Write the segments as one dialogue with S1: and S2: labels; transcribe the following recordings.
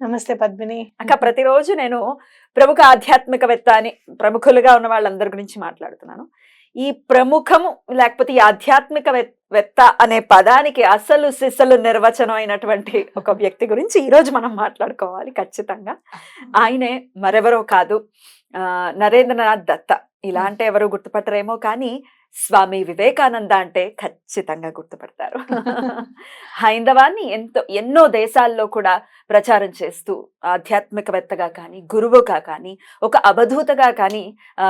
S1: నమస్తే పద్మిని.
S2: అక్క ప్రతిరోజు నేను ప్రముఖ ఆధ్యాత్మికవేత్త అని ప్రముఖులుగా ఉన్న వాళ్ళందరి గురించి మాట్లాడుతున్నాను. ఈ ప్రముఖము లేకపోతే ఈ ఆధ్యాత్మిక వెత్త అనే పదానికి అసలు సిసలు నిర్వచనం అయినటువంటి ఒక వ్యక్తి గురించి ఈ రోజు మనం మాట్లాడుకోవాలి ఖచ్చితంగా. ఆయనే మరెవరో కాదు నరేంద్రనాథ్ దత్త. ఇలా అంటే ఎవరు గుర్తుపట్టరేమో కానీ స్వామి వివేకానంద అంటే ఖచ్చితంగా గుర్తుపడతారు. హైందవాన్ని ఎంతో ఎన్నో దేశాల్లో కూడా ప్రచారం చేస్తూ ఆధ్యాత్మికవేత్తగా కానీ గురువుగా కానీ ఒక అవధూతగా కానీ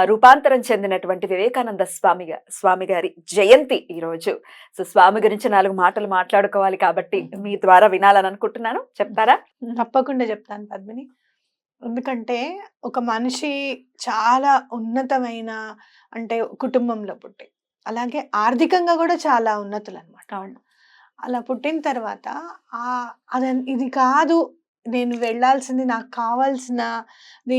S2: రూపాంతరం చెందినటువంటి వివేకానంద స్వామి గా- స్వామి గారి జయంతి ఈరోజు. సో స్వామి గురించి నాలుగు మాటలు మాట్లాడుకోవాలి కాబట్టి మీ ద్వారా వినాలని అనుకుంటున్నాను చెప్తారా?
S1: తప్పకుండా చెప్తాను పద్మిని. ఎందుకంటే ఒక మనిషి చాలా ఉన్నతమైన అంటే కుటుంబంలో పుట్టి అలాగే ఆర్థికంగా కూడా చాలా ఉన్నతులు అనమాట
S2: అవును.
S1: అలా పుట్టిన తర్వాత ఆ అది ఇది కాదు నేను వెళ్ళాల్సింది నాకు కావాల్సిన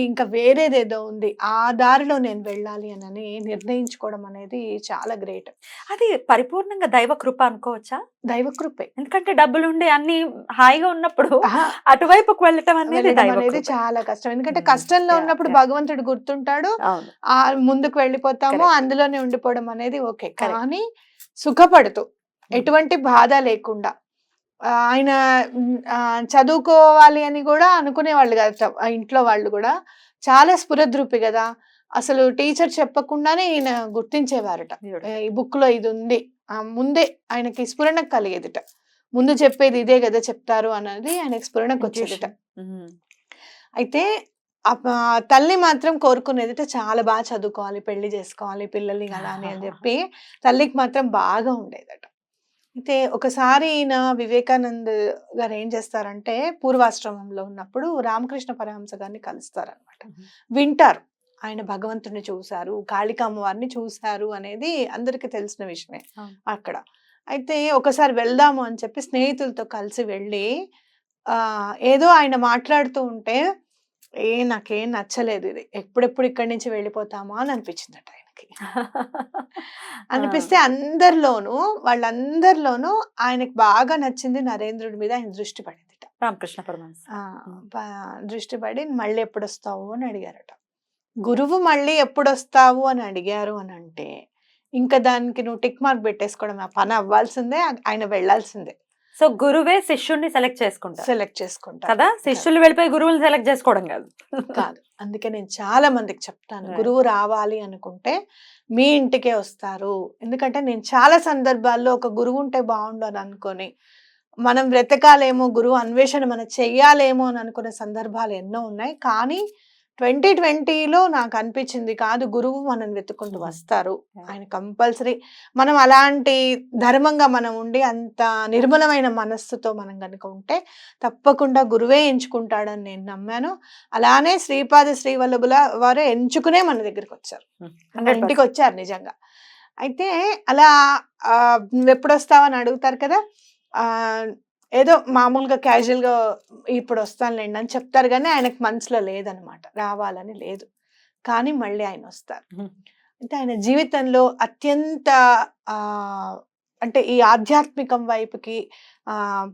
S1: ఇంకా వేరేదేదో ఉంది ఆ దారిలో నేను వెళ్ళాలి అని నిర్ణయించుకోవడం అనేది చాలా గ్రేట్
S2: అది పరిపూర్ణంగా దైవ కృప అనుకోవచ్చా
S1: దైవకృపే
S2: ఎందుకంటే డబ్బులు ఉండి అన్ని హాయిగా ఉన్నప్పుడు అటువైపుకు వెళ్ళటం అనేది దైవ
S1: అనేది
S2: కృప.
S1: చాలా కష్టం ఎందుకంటే. కష్టంలో ఉన్నప్పుడు. భగవంతుడు గుర్తుంటాడు ఆ ముందుకు వెళ్ళిపోతాము. అందులోనే ఉండిపోవడం అనేది ఓకే. కానీ సుఖపడుతూ ఎటువంటి బాధ లేకుండా ఆయన చదువుకోవాలి అని కూడా అనుకునేవాళ్ళు కదా ఆ ఇంట్లో వాళ్ళు కూడా. చాలా స్ఫురద్రూపి కదా. అసలు టీచర్ చెప్పకుండానే ఈయన గుర్తించేవారట. ఈ బుక్లో ఇది ఉంది. ఆ, ముందే ఆయనకి స్ఫురణ కలిగేదిట. ముందు చెప్పేది ఇదే కదా చెప్తారు అన్నది ఆయనకి స్ఫురణకు వచ్చేదిట. అయితే తల్లి మాత్రం కోరుకునేదిట చాలా బాగా చదువుకోవాలి పెళ్ళి చేసుకోవాలి పిల్లల్ని కదా అని అని చెప్పి తల్లికి మాత్రం బాగా ఉండేదట. అయితే ఒకసారి ఈయన వివేకానంద్ గారు ఏం చేస్తారంటే పూర్వాశ్రమంలో ఉన్నప్పుడు రామకృష్ణ పరహంస గారిని కలుస్తారనమాట. వింటారు. ఆయన భగవంతుడిని చూశారు కాళికా అమ్మవారిని చూశారు అనేది అందరికీ తెలిసిన విషయమే. అక్కడ. అయితే ఒకసారి వెళ్దాము అని చెప్పి స్నేహితులతో కలిసి వెళ్ళి ఆ ఏదో ఆయన మాట్లాడుతూ ఉంటే ఏ నాకేం నచ్చలేదు ఇది. ఎప్పుడెప్పుడు ఇక్కడి నుంచి వెళ్ళిపోతామా? అని అనిపించిందట ఆయనకి అనిపిస్తే అందరిలోనూ వాళ్ళందరిలోనూ ఆయనకు బాగా నచ్చింది నరేంద్రుడి మీద ఆయన దృష్టి పడిందిట.
S2: రామకృష్ణ పరమహంస.
S1: దృష్టి పడి మళ్ళీ ఎప్పుడు వస్తావు అని అడిగారట. గురువు మళ్ళీ ఎప్పుడు వస్తావు అని అడిగారు అని అంటే ఇంకా దానికి నువ్వు టిక్ మార్క్ పెట్టేసుకోవడం ఆ పని అవ్వాల్సిందే ఆయన వెళ్ళాల్సిందే.
S2: సో గురువే శిష్యుడిని సెలెక్ట్ చేసుకుంటారు.
S1: సెలెక్ట్ చేసుకుంటా
S2: కదా? శిష్యులు వెళ్ళిపోయి గురువుని సెలెక్ట్ చేసుకోవడం కాదు.
S1: కాదు. అందుకే నేను చాలా మందికి చెప్తాను. గురువు రావాలి అనుకుంటే మీ ఇంటికే వస్తారు. ఎందుకంటే నేను చాలా సందర్భాల్లో ఒక గురువు ఉంటే బాగుండు అని అనుకొని మనం బ్రతకాలేమో గురువు అన్వేషణ మనం చెయ్యాలేమో అని అనుకునే సందర్భాలు ఎన్నో ఉన్నాయి. కానీ ట్వంటీ ట్వంటీలో నాకు అనిపించింది కాదు గురువు మనం వెతుకుంటూ
S2: Mhm.
S1: వస్తారు. ఆయన కంపల్సరీ మనం అలాంటి ధర్మంగా మనం ఉండి అంత నిర్మలమైన మనస్సుతో మనం కనుక ఉంటే తప్పకుండా గురువే ఎంచుకుంటాడని నేను నమ్మాను అలానే శ్రీపాద శ్రీవల్లభుల వారు ఎంచుకునే మన దగ్గరికి వచ్చారు మన
S2: 100%.
S1: ఇంటికి వచ్చారు నిజంగా అయితే అలా ఆ, నువ్వు ఎప్పుడు వస్తావని అడుగుతారు కదా ఆ ఏదో మామూలుగా casual గా ఇప్పుడు వస్తానులేండి అని చెప్తారు కానీ ఆయనకు మనసులో లేదనమాట. రావాలని లేదు. కానీ మళ్ళీ ఆయన వస్తారు. అయితే ఆయన జీవితంలో అత్యంత ఆ అంటే ఈ ఆధ్యాత్మికం వైపుకి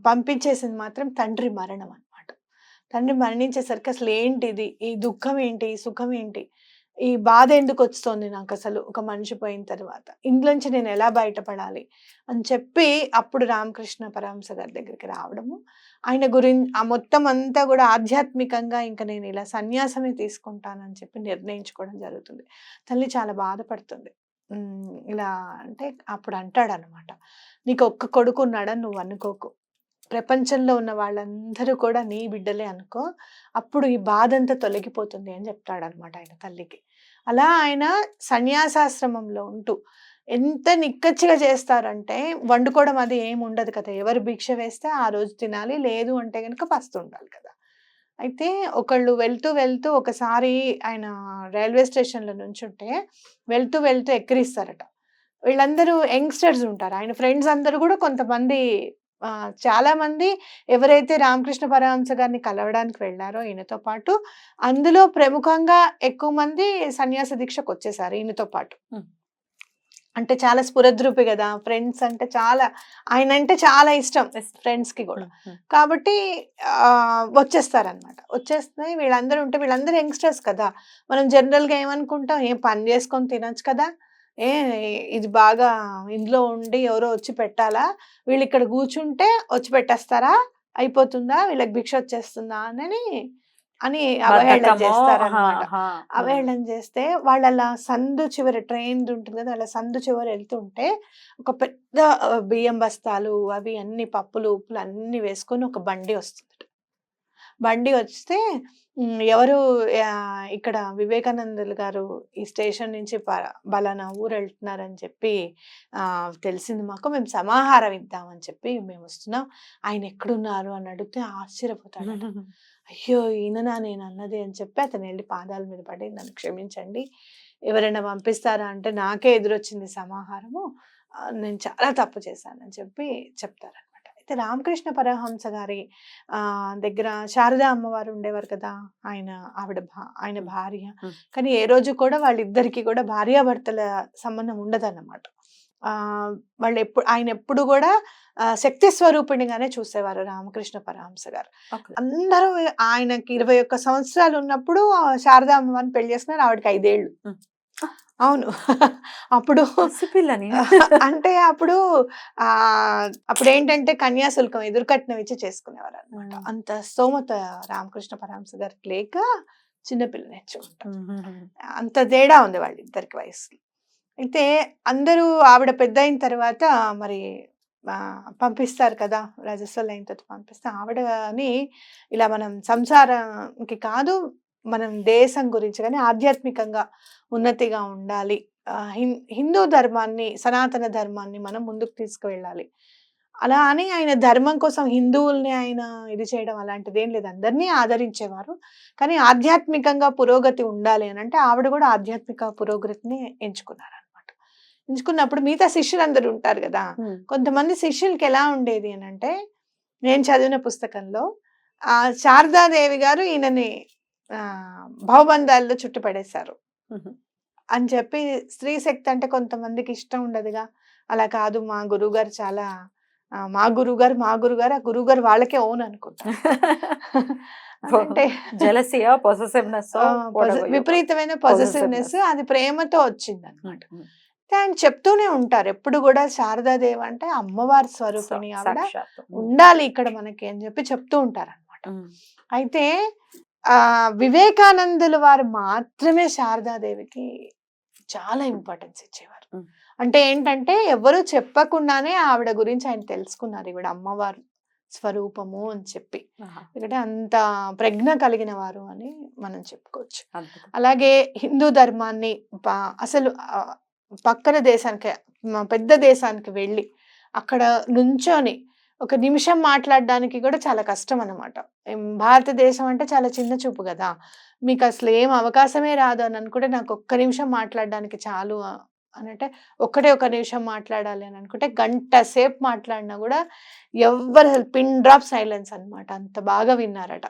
S1: పంపించేసింది మాత్రం తండ్రి మరణం అన్నమాట తండ్రి మరణించేసరికి అసలు ఏంటిది ఈ దుఃఖం ఏంటి? ఈ సుఖం ఏంటి? ఈ బాధ ఎందుకు వస్తుంది నాకు అసలు ఒక మనిషి పోయిన తర్వాత? ఇంట్లోంచి నేను ఎలా బయటపడాలి? అని చెప్పి అప్పుడు రామకృష్ణ పరహంస గారి దగ్గరికి రావడము. ఆయన గురించి ఆ మొత్తం అంతా కూడా ఆధ్యాత్మికంగా ఇంకా నేను ఇలా సన్యాసమే తీసుకుంటానని చెప్పి నిర్ణయించుకోవడం జరుగుతుంది. తల్లి చాలా బాధపడుతుంది. ఇలా అంటే అప్పుడు అంటాడు అనమాట నీకు ఒక్క కొడుకు ఉన్నాడని నువ్వు అనుకోకు. ప్రపంచంలో ఉన్న వాళ్ళందరూ కూడా నీ బిడ్డలే అనుకో అప్పుడు ఈ బాధ అంతా తొలగిపోతుంది అని చెప్తాడు అనమాట ఆయన తల్లికి అలా ఆయన సన్యాసాశ్రమంలో ఉంటూ ఎంత నిక్కచ్చిగా చేస్తారంటే వండుకోవడం అది ఏమి ఉండదు కదా ఎవరు భిక్ష వేస్తే ఆ రోజు తినాలి లేదు అంటే కనుక పస్తు ఉండాలి కదా అయితే ఒకళ్ళు వెళ్తూ వెళ్తూ ఒకసారి ఆయన రైల్వే స్టేషన్‌లో నుంచుంటే వెళ్తూ వెళ్తూ ఎక్కిరిస్తారట. వీళ్ళందరూ యంగ్‌స్టర్స్ ఉంటారు. ఆయన ఫ్రెండ్స్ అందరూ కూడా కొంతమంది ఆహ్, చాలామంది ఎవరైతే రామకృష్ణ పరమహంస గారిని కలవడానికి వెళ్ళారో ఈయనతో పాటు, అందులో ప్రముఖంగా ఎక్కువ మంది సన్యాస దీక్షకొచ్చేసారు ఈయనతో పాటు. అంటే చాలా స్ఫురద్రూపి గదా! ఫ్రెండ్స్ అంటే చాలా ఆయనంటే చాలా ఇష్టం గూడా.
S2: హ్మ్. హ్మ్.
S1: కాబట్టి వచ్చేస్తారనమాట. వచ్చేస్తే వీళ్ళందరూ ఉంటే వీళ్ళందరూ యంగ్‌స్టర్స్ కదా! మనం జనరల్‌గా ఏమనుకుంటాం, ఏం పని జేసుకొని తినొచ్చు కదా! ఏ ఇది బాగా ఇందులో ఉండి ఎవరో వచ్చి పెట్టాలా? వీళ్ళిక్కడ గూర్చుంటే వచ్చి పెట్టేస్తారా? అయిపోతుందా? వీళ్ళకి భిక్ష వచ్చేస్తుందా? అనని అని అవహేళన చేస్తారనమాట. అవహేళన చేస్తే వాళ్ళలా సందు చివర ట్రైన్‌ది ఉంటుంది గదా! అలా సందు చివర ఎళ్తుంటే ఒక పెద్ద బియ్యం బస్తాలు అవి అన్నీ పప్పులు, ఉప్పులు అన్నీ వేసుకొని ఒక బండి వస్తుందట. బండి వస్తే ఎవరు ఇక్కడ వివేకానందులు గారు ఈ స్టేషన్ నుంచి ప ఊరు వెళ్తున్నారని చెప్పి తెలిసింది మాకు. మేము సమాహారం ఇద్దామని చెప్పి మేము వస్తున్నాం ఆయన ఎక్కడున్నారు అని అడిగితే ఆశ్చర్యపోతాడు అయ్యో! ఈయననా నేను అన్నది అని చెప్పి అతను వెళ్ళి పాదాల మీద పడి నన్ను క్షమించండి. ఎవరైనా పంపిస్తారా అంటే నాకే ఎదురొచ్చింది సమాహారము. నేను చాలా తప్పు చేశానని చెప్పి చెప్తారు అయితే రామకృష్ణ పరమహంస గారి దగ్గర శారదా అమ్మవారు ఉండేవారు కదా! ఆయన ఆవిడ భా ఆయన. భార్య. కానీ ఏ రోజు కూడా వాళ్ళిద్దరికీ కూడా భార్యాభర్తల సంబంధం ఉండదన్నమాట. ఆహ్, వాళ్ళెప్పుడు ఆయనెప్పుడు గూడా ఆహ్, శక్తి స్వరూపిణిగానే చూసేవారు రామకృష్ణ పరమహంస గారు. అందరూ ఆయనకి 21 సంవత్సరాలు ఉన్నప్పుడు శారదా అమ్మవారిని పెళ్ళి చేసుకున్నారు. ఆవిడకి 5 ఏళ్ళు.
S2: హ్మ్.
S1: అవును. అప్పుడు
S2: పసిపిల్లని.
S1: అంటే అప్పుడు ఆహ్, అప్పుడేంటంటే కన్యాశుల్కం ఎదురు కట్నం ఇచ్చి చేసుకునేవారనమాట.
S2: హ్మ్.
S1: అంత స్తోమత రామకృష్ణ పరమహంస గారికి లేక చిన్న పిల్లని ఇచ్చుకుంటారు.
S2: హుహుహు.
S1: అంత తేడా ఉంది వాళ్ళిద్దరికి వయసులో. అయితే అందరూ ఆవిడ పెద్దయిన తర్వాత మరి పంపిస్తారు కదా! రజస్వల అయిన తర్వాత పంపిస్తే ఆవిడని ఇలా మనం సంసారంకి కాదు, మనం దేశం గురించి గాని ఆధ్యాత్మికంగా ఉన్నతిగా ఉండాలి. హిందూ ధర్మాన్ని, సనాతన ధర్మాన్ని మనం ముందుకు తీసుకువెళ్ళాలి. అలా అని ఆయన ధర్మం కోసం హిందువుల్ని ఆయన ఇది చేయడం అలాంటిదేం లేదు. అందరినీ ఆదరించేవారు. కానీ ఆధ్యాత్మికంగా పురోగతి ఉండాలి అనంటే ఆవిడ గూడా ఆధ్యాత్మిక పురోగతిని ఎంచుకున్నారనమాట. ఎంచుకున్నప్పుడు మిగతా శిష్యులందరూ ఉంటారు!
S2: హ్మ్.
S1: కొంతమంది శిష్యులకి ఎలా ఉండేది అనంటే, నేను చదివిన పుస్తకంలో ఆహ్, శారదాదేవి గారు ఈయనని భవబంధాల్లో చుట్టుపడేశారు. అని చెప్పి స్త్రీ శక్తి అంటే కొంతమందికి ఇష్టం ఉండదుగా. అలా కాదు మా గురువుగారు చాలా మా గురువుగారు, మా గురువుగారు, ఆ గురువుగారు వాళ్ళకే ఓన్. అంటే
S2: జెలసియా? కాల్
S1: విపరీతమైన
S2: పొసెసివ్‌నెస్.
S1: అది ప్రేమతో.
S2: హ్మ్.
S1: అయితే ఆయన చెప్తూనే ఉంటారు. ఎప్పుడు గూడా శారదాదేవి అంటే అమ్మవారి
S2: స్వ
S1: స్వరూపిణి ఆవిడ. ఉండాలి ఇక్కడ మనకి అని చెప్పి చెప్తూ ఉంటారనమాట.
S2: హ్మ్.
S1: అయితే ఆహ్, వివేకానందుల వారు మాత్రమే శారదాదేవికి చాలా ఇంపార్టెన్స్ ఇచ్చేవారు. అంటే ఏంటంటే ఎవరు చెప్పకుండానే ఆవిడ గురించి ఆయన తెలుసుకున్నారు. ఈవిడ అమ్మవారు స్వరూపము అని చెప్పి. ఎందుకంటే అంత ప్రజ్ఞ కలిగిన వారు అని మనం చెప్పుకోవచ్చు. అలాగే హిందూ ధర్మాన్ని అసలు పక్కన దేశానికి పెద్ద దేశానికి వెళ్ళి అక్కడ నుంచొని ఒక నిమిషం మాట్లాడడానికి కూడా చాలా కష్టం అనమాట భారతదేశం అంటే చాలా చిన్న చూపు కదా. మీకు అసలు ఏం అవకాశమే రాదు అని అనుకుంటే నాకు ఒక్క నిమిషం మాట్లాడడానికి చాలు అనంటే ఒక్కటే ఒక నిమిషం మాట్లాడాలి అని అనుకుంటే గంట సేపు మాట్లాడినా కూడా ఎవరు అసలు పిన్ డ్రాప్ సైలెన్స్ అనమాట అంత బాగా విన్నారట.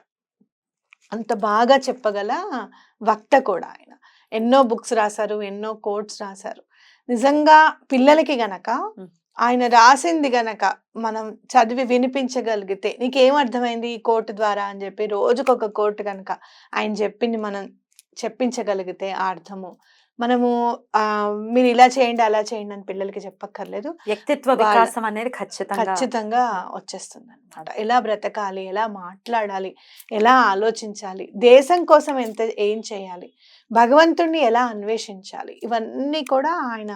S1: అంత బాగా చెప్పగల వక్త కూడా ఆయన. ఎన్నో బుక్స్ రాశారు ఎన్నో కోట్స్ రాశారు. నిజంగా పిల్లలకి గనక ఆయన రాసింది గనక మనం చదివి వినిపించగలిగితే నీకేం అర్థమైంది ఈ కోట్ ద్వారా అని చెప్పి రోజుకొక కోట్ గనక ఆయన చెప్పింది మనం చెప్పించగలిగితే ఆ అర్థము. మనము ఆహ్, మీరు ఇలా చేయండి, అలా చేయండి అని పిల్లలకి చెప్పక్కర్లేదు.
S2: వ్యక్తిత్వ వికాసం అనేది ఖచ్చితంగా
S1: ఖచ్చితంగా
S2: హ్మ్.
S1: వచ్చేస్తుందనమాట. ఎలా బ్రతకాలి? ఎలా మాట్లాడాలి? ఎలా ఆలోచించాలి? దేశం కోసం ఎంత ఏం చేయాలి? భగవంతుడిని ఎలా అన్వేషించాలి? ఇవన్నీ కూడా ఆయన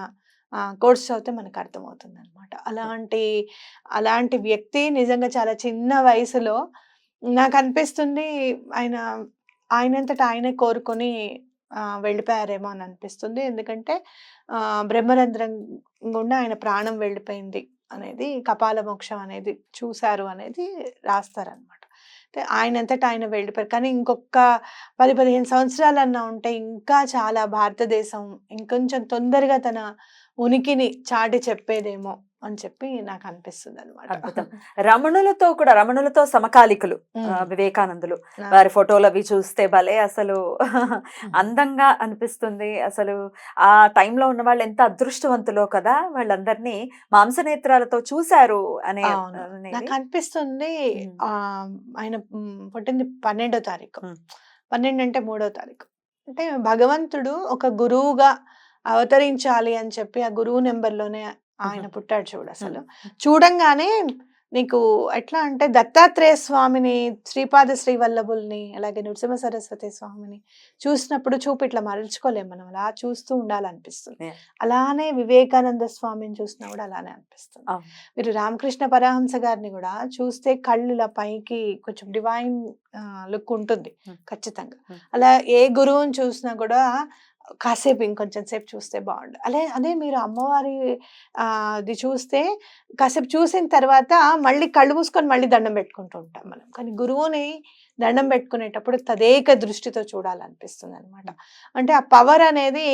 S1: కోట్స్ చదివితే మనకు అర్థమవుతుందనమాట. అలాంటి అలాంటి వ్యక్తి నిజంగా చాలా చిన్న వయసులో నాకనిపిస్తుంది ఆయన ఆయనంతట ఆయనే కోరుకొని వెళ్ళిపోయారేమో అని అనిపిస్తుంది. ఎందుకంటే బ్రహ్మరంధ్రం గుండా ఆయన ప్రాణం వెళ్ళిపోయింది అనేది కపాల మోక్షం అనేది చూసారు అనేది రాస్తారనమాట. అంటే ఆయనంతట ఆయన వెళ్ళిపోయారు కానీ ఇంకొక పది పదిహేను సంవత్సరాలన్నా ఉంటే ఇంకా చాలా భారతదేశం ఇంకొంచెం తొందరగా తన ఉనికిని చాటి చెప్పేదేమో అని చెప్పి నాకు అనిపిస్తుంది
S2: అద్భుతం. రమణులతో కూడా రమణులతో సమకాలికులు వివేకానందులు. వారి ఫోటోలు అవి చూస్తే భలే అసలు అందంగా అనిపిస్తుంది. అసలు ఆ టైంలో ఉన్న వాళ్ళు ఎంత అదృష్టవంతులో కదా వాళ్ళందరినీ మాంసనేత్రాలతో చూశారు అనే.
S1: నాకు అనిపిస్తుంది ఆయన పుట్టింది పన్నెండో తారీఖు. పన్నెండు అంటే మూడో తారీఖు. అంటే భగవంతుడు ఒక గురువుగా అవతరించాలి అని చెప్పి ఆ గురువు నెంబర్లోనే ఆయన. పుట్టాడు చూడు అసలు. చూడంగానే నీకు ఎట్లా అంటే దత్తాత్రేయ స్వామిని శ్రీపాద శ్రీవల్లభుల్ని అలాగే నృసింహ సరస్వతి స్వామిని చూసినప్పుడు చూపు ఇట్లా మరల్చుకోలేము మనం అలా చూస్తూ ఉండాలనిపిస్తుంది. అలానే వివేకానంద స్వామిని చూసినా కూడా అలానే అనిపిస్తుంది. మీరు రామకృష్ణ పరహంస గారిని కూడా చూస్తే కళ్ళు ఇలా పైకి కొంచెం డివైన్ లుక్ ఉంటుంది. ఖచ్చితంగా. అలా ఏ గురువుని చూసినా కూడా కాసేపు ఇంకొంచెం సేపు చూస్తే బాగుండు. అదే అదే మీరు అమ్మవారి అది చూస్తే కాసేపు చూసిన తర్వాత మళ్ళీ కళ్ళు మూసుకొని మళ్ళీ దండం పెట్టుకుంటూ ఉంటాం మనం. కానీ గురువుని దండం పెట్టుకునేటప్పుడు తదేక దృష్టితో చూడాలనిపిస్తుంది అనమాట అంటే ఆ పవర్ అనేది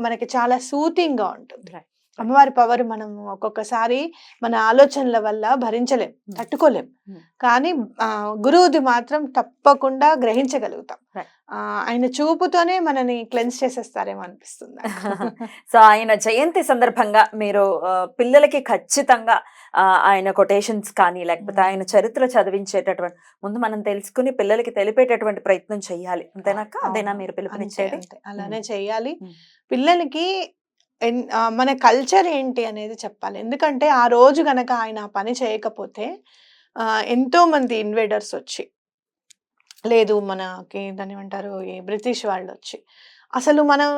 S1: మనకి చాలా సూతింగ్గా ఉంటుంది. అమ్మవారి పవర్ మనం ఒక్కొక్కసారి మన ఆలోచనల వల్ల భరించలేం. తట్టుకోలేం. కానీ గురువుది మాత్రం తప్పకుండా గ్రహించగలుగుతాం ఆయన చూపుతోనే మనని క్లెన్స్ చేసేస్తారేమో అనిపిస్తుంది.
S2: సో ఆయన జయంతి సందర్భంగా మీరు పిల్లలకి ఖచ్చితంగా ఆయన కొటేషన్స్ కానీ లేకపోతే. ఆయన చరిత్ర చదివించేటటువంటి ముందు మనం తెలుసుకుని పిల్లలకి తెలిపేటటువంటి ప్రయత్నం చేయాలి అంతేనాక అదేనా. మీరు పిలుపునిచ్చేది.
S1: అలానే చేయాలి. పిల్లలకి మన కల్చర్ ఏంటి అనేది చెప్పాలి. ఎందుకంటే ఆ రోజు గనక ఆయన ఆ పని చేయకపోతే ఎంతో మంది ఇన్వేడర్స్ వచ్చి లేదు మనకి దాన్ని ఏమంటారు ఈ బ్రిటిష్ వాళ్ళు వచ్చి అసలు మనం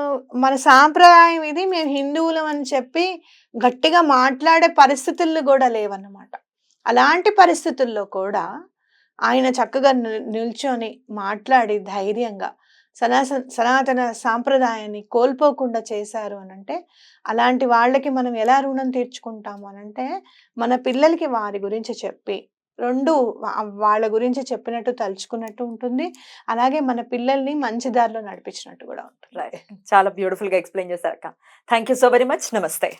S1: మన సాంప్రదాయం ఇది మేము హిందువులం అని చెప్పి గట్టిగా మాట్లాడే పరిస్థితులు కూడా లేవన్నమాట. అలాంటి పరిస్థితుల్లో కూడా ఆయన చక్కగా నిల్చొని మాట్లాడి ధైర్యంగా సనాస సనాతన సాంప్రదాయాన్ని కోల్పోకుండా చేశారు అని అంటే అలాంటి వాళ్ళకి మనం ఎలా రుణం తీర్చుకుంటాము అని అంటే మన పిల్లలకి వారి గురించి చెప్పి రెండు వాళ్ళ గురించి చెప్పినట్టు తలుచుకున్నట్టు ఉంటుంది. అలాగే మన పిల్లల్ని మంచి దారిలో నడిపించినట్టు కూడా ఉంటుంది.
S2: చాలా బ్యూటిఫుల్గా ఎక్స్ప్లెయిన్ చేశారు అక్క thank you so very much నమస్తే.